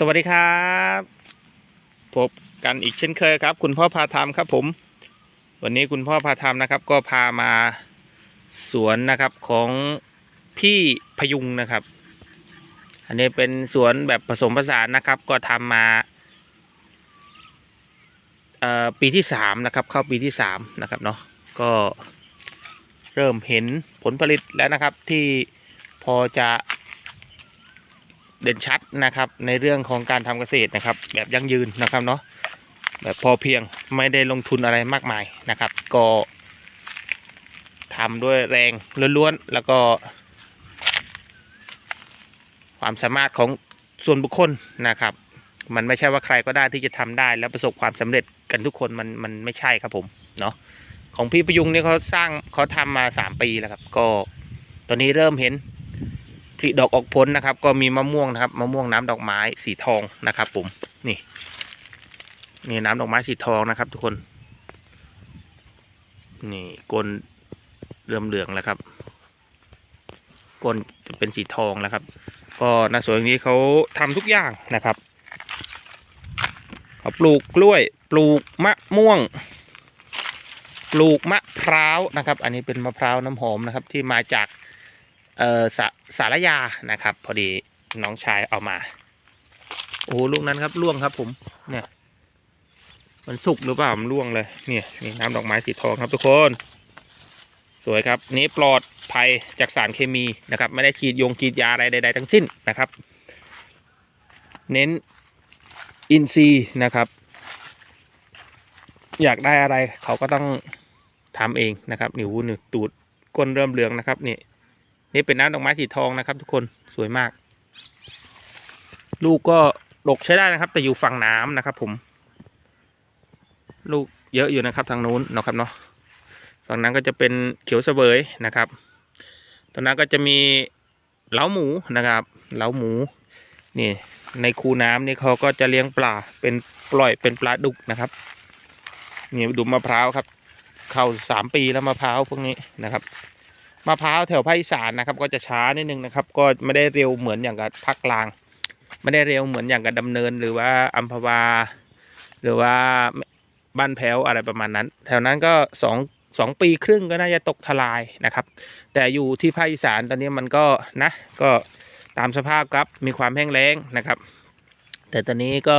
สวัสดีครับพบกันอีกเช่นเคยครับ คุณพ่อพาทำครับผม วันนี้คุณพ่อพาทำนะครับ ก็พามาสวนนะครับของพี่พยุงนะครับ อันนี้เป็นสวนแบบผสมผสานนะครับ ก็ทำมาปีที่สามนะครับ เข้าปีที่สามนะครับเนาะก็เริ่มเห็นผลผลิตแล้วนะครับที่พอจะ เด่นชัดนะครับ ในเรื่องของการทำเกษตรนะครับ แบบยั่งยืนนะครับเนาะแบบพอเพียงไม่ได้ลงทุนอะไรมากมายนะครับ ก็ทำด้วยแรงล้วนๆแล้วก็ ความสามารถของส่วนบุคคลนะครับ มันไม่ใช่ว่าใครก็ได้ที่จะทำได้ แล้วประสบความสำเร็จกันทุกคนมันมันไม่ใช่ครับผมเนาะของพี่ประยุงเนี่ยเขาสร้างเขาทำมาสามปีแล้วครับ ก็ตอนนี้เริ่มเห็น ผลิดอกออกผลนะครับ ก็มีมะม่วงนะครับมะม่วงน้ำดอกไม้สีทองนะครับผมนี่นี่น้ำดอกไม้สีทองนะครับ ทุกคน นี่กลเริ่มเหลืองแล้วครับกลจะเป็นสีทองแล้วครับ ก็ในสวนนี้เขาทำทุกอย่างนะครับเขาปลูกกล้วย ปลูกมะม่วง ปลูกมะพร้าวนะครับ อันนี้เป็นมะพร้าวน้ำหอมนะครับ ที่มาจาก เอ่อสาสารยานะครับ พอดีน้องชายเอามา โอ้ลูกนั้นครับล่วงครับ ผม เนี่ย มันสุกหรือเปล่ามันล่วงเลย เนี่ยนี่น้ำดอกไม้สีทองครับทุกคน สวยครับ นี้ปลอดภัยจากสารเคมีนะครับ ไม่ได้ฉีดยงฉีดยาอะไรใด ๆ ทั้งสิ้นนะครับ เน้นอินทรีนะครับ อยากได้อะไรเขาก็ต้องทำเองนะครับ นิ้วหนึ่งตูดก้นเริ่มเหลืองนะครับนี่ นี่เป็นน้ำดอกไม้สีทองนะครับ ทุกคนสวยมาก ลูกก็ดกใช้ได้นะครับ แต่อยู่ฝั่งน้ำนะครับ ผม ลูกเยอะอยู่นะครับ ทางนู้นนะครับเนาะฝั่งนั้นก็จะเป็นเขียวเสวยนะครับตรงนั้นก็จะมีเล้าหมูนะครับเล้าหมูนี่ในคูน้ำนี่เขาก็จะเลี้ยงปลาเป็นปล่อยเป็นปลาดุกนะครับนี่ดูมะพร้าวครับ เข้าสามปีแล้วมะพร้าวพวกนี้นะครับ มะพร้าวแถวภาคอีสานนะครับ ก็จะช้านิดนึงนะครับ ก็ไม่ได้เร็วเหมือนอย่างกับภาคกลาง ไม่ได้เร็วเหมือนอย่างกับดำเนิน หรือว่าอัมพวา หรือว่าบ้านแพ้วอะไรประมาณนั้น แถวนั้นก็สองสองปีครึ่งก็น่าจะตกทลายนะครับ แต่อยู่ที่ภาคอีสานตอนนี้มันก็นะก็ตามสภาพครับมีความแห้งแล้งนะครับ แต่ตอนนี้ก็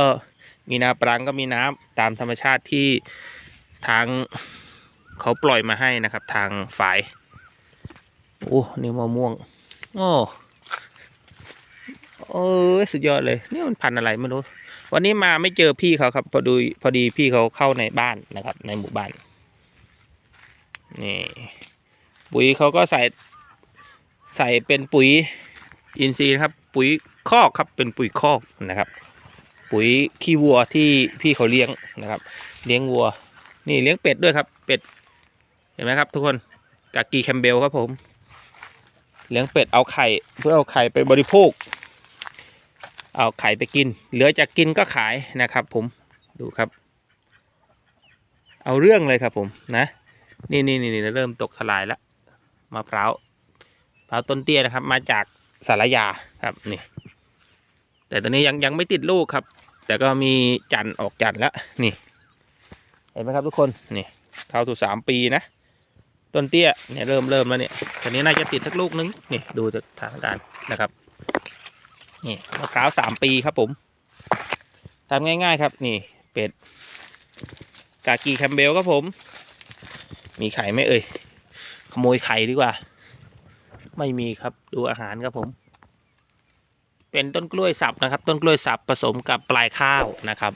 มีนาปรังก็มีน้ำตามธรรมชาติที่ทางเขาปล่อยมาให้นะครับ ทางฝ่าย โอ้นี่มะม่วงโอ้โอ้ยสุดยอดเลย นี่มันพันอะไรไม่รู้ วันนี้มาไม่เจอพี่เขาครับ พอดีพอดีพี่เขาเข้าในบ้านนะครับ ในหมู่บ้าน นี่ ปุ๋ยเขาก็ใส่ ใส่เป็นปุ๋ยอินทรีย์ครับ ปุ๋ยคอกครับ เป็นปุ๋ยคอกนะครับ ปุ๋ยขี้วัวที่พี่เขาเลี้ยงนะครับ เลี้ยงวัว นี่เลี้ยงเป็ดด้วยครับ เป็ด เห็นไหมครับ ทุกคนกากีแคมเบลครับผม เลี้ยงเป็ดเอาไข่เพื่อเอาไข่ไปบริโภค เอาไข่ไปกิน เหลือจากกินก็ขายนะครับ ผมดูครับ เอาเรื่องเลยครับผมนะนี่นี่นี่เริ่มตกทลายแล้วมะพร้าวมะพร้าวต้นเตี้ยนะครับ มาจากสารยาครับนี่แต่ตอนนี้ยังยังไม่ติดลูกครับ แต่ก็มีจันทร์ออกจันทร์แล้วนี่ เห็นไหมครับทุกคนนี่เข้าสู่สามปีนะ ต้นเตี้ยเนี่ยเริ่มเริ่มแล้วเนี่ยตอนนี้น่าจะติดสักลูกนึงนี่ดูจากทางการนะครับนี่มะพร้าวสามปีครับผมทำง่ายๆครับ นี่เป็ดกากีแคมเบลครับผม มีไข่ไหมเอ่ยขโมยไข่ดีกว่า ไม่มีครับดูอาหารครับผม เป็นต้นกล้วยสับนะครับ ต้นกล้วยสับผสมกับปลายข้าวนะครับ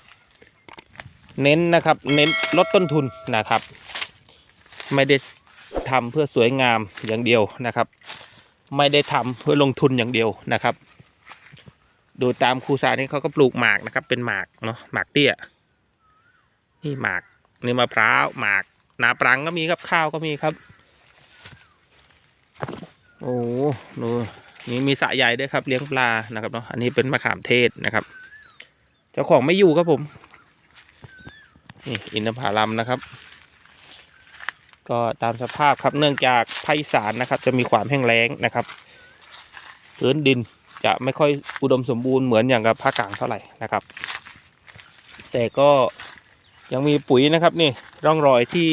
เน้นนะครับ เน้นลดต้นทุนนะครับ ไม่ได้ ทำเพื่อสวยงามอย่างเดียวนะครับ ไม่ได้ทำเพื่อลงทุนอย่างเดียวนะครับ ดูตามครูสานี่เขาก็ปลูกหมากนะครับ เป็นหมากเนาะหมากเตี้ยนี่หมากนี่มะพร้าวหมากนาปรังก็มีครับข้าวก็มีครับ โอ้โหดูนี่มีสระใหญ่ด้วยครับ เลี้ยงปลานะครับเนาะอันนี้เป็นมะขามเทศนะครับ เจ้าของไม่อยู่ครับผม นี่อินทผลัมนะครับ ก็ตามสภาพครับเนื่องจากภาคอีสานนะครับ จะมีความแห้งแล้งนะครับพื้นดินจะไม่ค่อยอุดมสมบูรณ์เหมือนอย่างกับภาคกลางเท่าไหร่นะครับ แต่ก็ยังมีปุ๋ยนะครับนี่ร่องรอยที่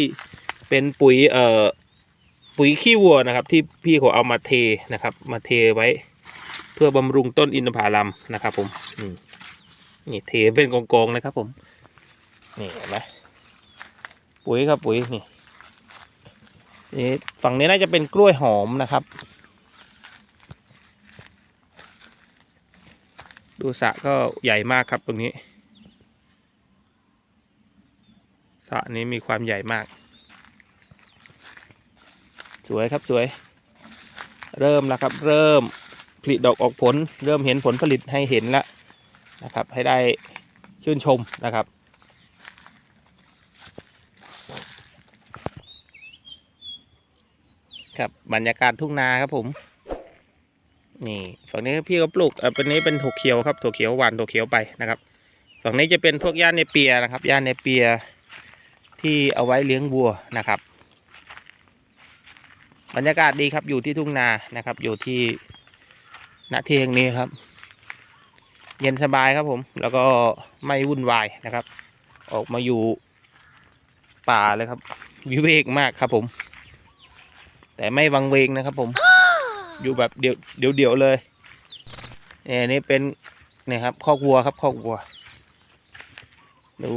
เป็นปุ๋ยเอ่อปุ๋ยขี้วัวนะครับ ที่พี่เขาเอามาเทนะครับ มาเทไว้ เพื่อบำรุงต้นอินทผลัมนะครับ ผมอืมนี่เทเป็นกองๆนะครับ ผมนี่เห็นไหมปุ๋ยครับปุ๋ยนี่ นี่ฝั่งนี้น่าจะเป็นกล้วยหอมนะครับ ดูสะก็ใหญ่มากครับตรงนี้สะนี้มีความใหญ่มาก สวยครับสวย เริ่มแล้วครับ เริ่มผลิดอกออกผล เริ่มเห็นผลผลิตให้เห็นแล้วนะครับ ให้ได้ชื่นชมนะครับ ครับบรรยากาศทุ่งนาครับผม นี่ฝั่งนี้พี่ก็ปลูกเอ่อเป็นนี้เป็นถั่วเขียวครับถั่วเขียวหวานถั่วเขียวไปนะครับ ฝั่งนี้จะเป็นพวกย่านเนเปียนะครับย่านเนเปียที่เอาไว้เลี้ยงวัวนะครับ บรรยากาศดีครับอยู่ที่ทุ่งนานะครับ อยู่ที่ณที่แห่งนี้ครับ เย็นสบายครับผม แล้วก็ไม่วุ่นวายนะครับ ออกมาอยู่ป่าเลยครับ วิเวกมากครับผม แต่ไม่วังเวงนะครับผม อยู่แบบเดี่ยวเดี่ยวเดี่ยวเลยเนี่ยอันนี่เป็นเนี่ยครับคอกวัวครับคอกวัว ดู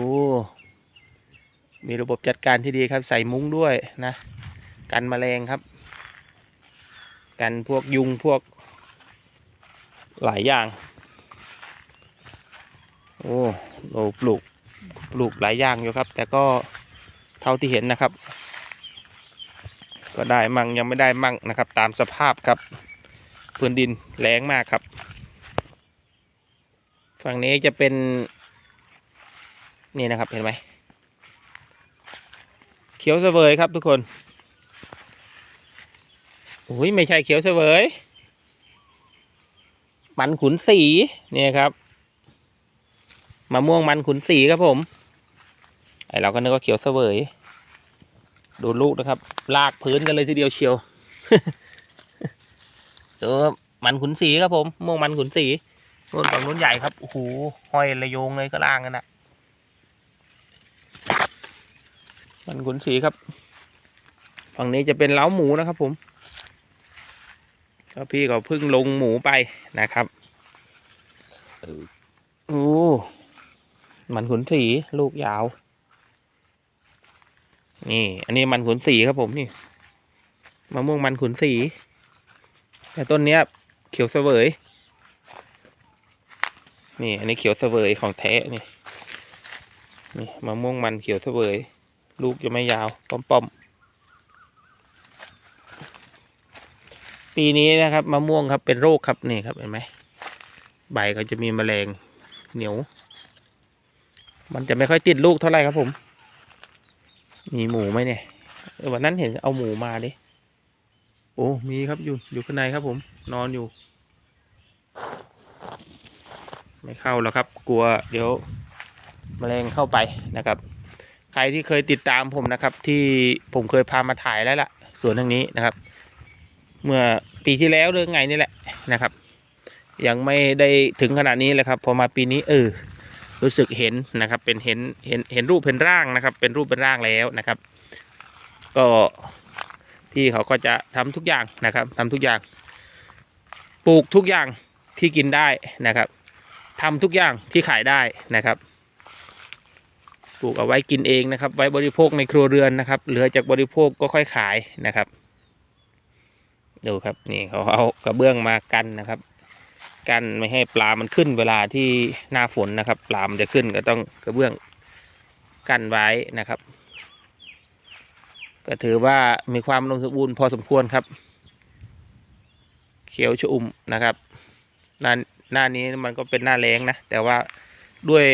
มีระบบจัดการที่ดีครับ ใส่มุ้งด้วยนะ กันแมลงครับ กันพวกยุงพวก หลายอย่าง โอ้เราปลูกปลูกหลายอย่างอยู่ครับ แต่ก็เท่าที่เห็นนะครับ ก็ได้มั่งยังไม่ได้มั่งนะครับ ตามสภาพครับพื้นดินแรงมากครับ ฝั่งนี้จะเป็นนี่นะครับเห็นไหมเขียวเสวยครับทุกคนโอ้ยไม่ใช่เขียวเสวยมันขุนสีเนี่ยครับมะม่วงมันขุนสีครับผมไอเราก็นึกว่าเขียวเสวย โดูลูกนะครับ ลากพื้นกันเลยทีเดียวเชียวตัวมันขุนสีครับผมม่วงมันขุนสีนู่นฝั่งนู้นใหญ่ครับโอ้โหห้อยระโยงเลยก็ล่างกันนะมันขุนสีครับ ฝั่งนี้จะเป็นเล้าหมูนะครับ ผมก็พี่เขาเพิ่งลงหมูไปนะครับโอ้มันขุนสีลูกยาว นี่ อันนี้มันขุนสีครับผมนี่มะม่วงมันขุนสี แต่ต้นเนี้ย เขียวเสวย นี่ อันนี้เขียวเสวยของแท้นี่นี่มะม่วงมันเขียวเสวย ลูกจะไม่ยาวป้อมๆปีนี้นะครับ มะม่วงครับเป็นโรคครับนี่ครับเห็นไหมใบก็จะมีแมลงเหนียว มันจะไม่ค่อยติดลูกเท่าไหร่ครับผม มีหมูไหมเนี่ยเออวันนั้นเห็นเอาหมูมาดิโอ้มีครับอยู่อยู่ข้างในครับผม นอนอยู่ ไม่เข้าแล้วครับ กลัว เดี๋ยวแมลงเข้าไปนะครับ ใครที่เคยติดตามผมนะครับ ที่ผมเคยพามาถ่ายแล้วล่ะสวนทางนี้นะครับ เมื่อปีที่แล้วเรื่องไงนี่แหละนะครับ ยังไม่ได้ถึงขนาดนี้เลยครับ พอมาปีนี้เออ รู้สึกเห็นนะครับ เป็นเห็นเห็นเห็นรูปเป็นร่างนะครับ เป็นรูปเป็นร่างแล้วนะครับ ก็พี่เขาก็จะทำทุกอย่างนะครับทำทุกอย่าง ปลูกทุกอย่างที่กินได้นะครับทำทุกอย่างที่ขายได้นะครับปลูกเอาไว้กินเองนะครับ ไว้บริโภคในครัวเรือนนะครับ เหลือจากบริโภคก็ค่อยขายนะครับ ดูครับนี่เขาเอากระเบื้องมากันนะครับ กันไม่ให้ปลามันขึ้นเวลาที่หน้าฝนนะครับ ปลามันจะขึ้นก็ต้องกระเบื้องกั้นไว้นะครับ ก็ถือว่ามีความอุดมสมบูรณ์พอสมควรครับ เขียวชอุ่มนะครับหน้าหน้านี้มันก็เป็นหน้าแรงนะ แต่ว่าด้วย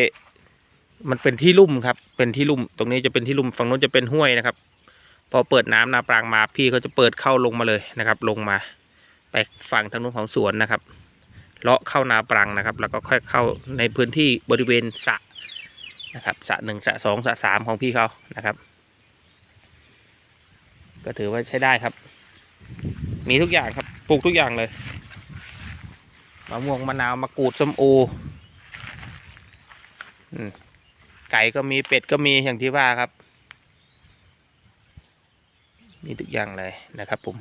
มันเป็นที่ลุ่มครับ เป็นที่ลุ่ม ตรงนี้จะเป็นที่ลุ่ม ฝั่งนู้นจะเป็นห้วยนะครับ พอเปิดน้ำนาปรางมาพี่เขาจะเปิดเข้าลงมาเลยนะครับ ลงมา ไปฝั่งทางนู้นของสวนนะครับ เลาะเข้านาปรังนะครับ แล้วก็ค่อยเข้าในพื้นที่บริเวณสระนะครับสระหนึ่งสระสองสระสามของพี่เขานะครับ ก็ถือว่าใช้ได้ครับ มีทุกอย่างครับปลูกทุกอย่างเลยมะม่วงมะนาวมะกรูดส้มโอไก่ก็มีเป็ดก็มีอย่างที่ว่าครับ มีทุกอย่างเลยนะครับผม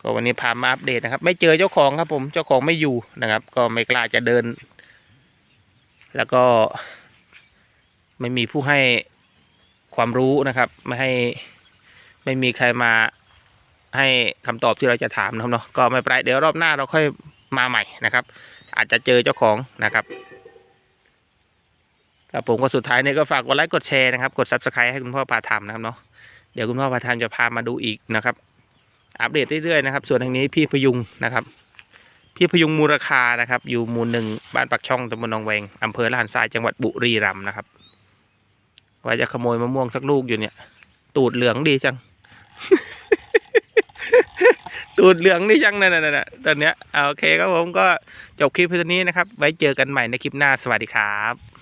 ก็วันนี้พามาอัปเดตนะครับ ไม่เจอเจ้าของครับผมเจ้าของไม่อยู่นะครับ ก็ไม่กล้าจะเดิน แล้วก็ไม่มีผู้ให้ความรู้นะครับ ไม่ให้ไม่มีใครมาให้คำตอบที่เราจะถามนะครับเนาะก็ไม่เป็นไรเดี๋ยวรอบหน้าเราค่อยมาใหม่นะครับ อาจจะเจอเจ้าของนะครับครับผมก็สุดท้ายเนี่ยก็ฝากกดไลค์กดแชร์นะครับ กด subscribe ให้คุณพ่อพาทำนะครับเนาะเดี๋ยวคุณพ่อพาทำจะพามาดูอีกนะครับ อัปเดตเรื่อยๆนะครับ ส่วนทางนี้พี่พยุงนะครับ พี่พยุงมูลคานะครับ อยู่หมู่หนึ่งบ้านปักช่องตำบลนองแวงอำเภอละหันทรายจังหวัดบุรีรัมย์นะครับว่าจะขโมยมะม่วงสักลูกอยู่เนี่ย ตูดเหลืองดีจัง ตูดเหลืองดีจังนั่นน่ะตอนเนี้ยอ่าโอเคครับผมก็จบคลิปเพียงนี้นะครับ ไว้เจอกันใหม่ในคลิปหน้าสวัสดีครับ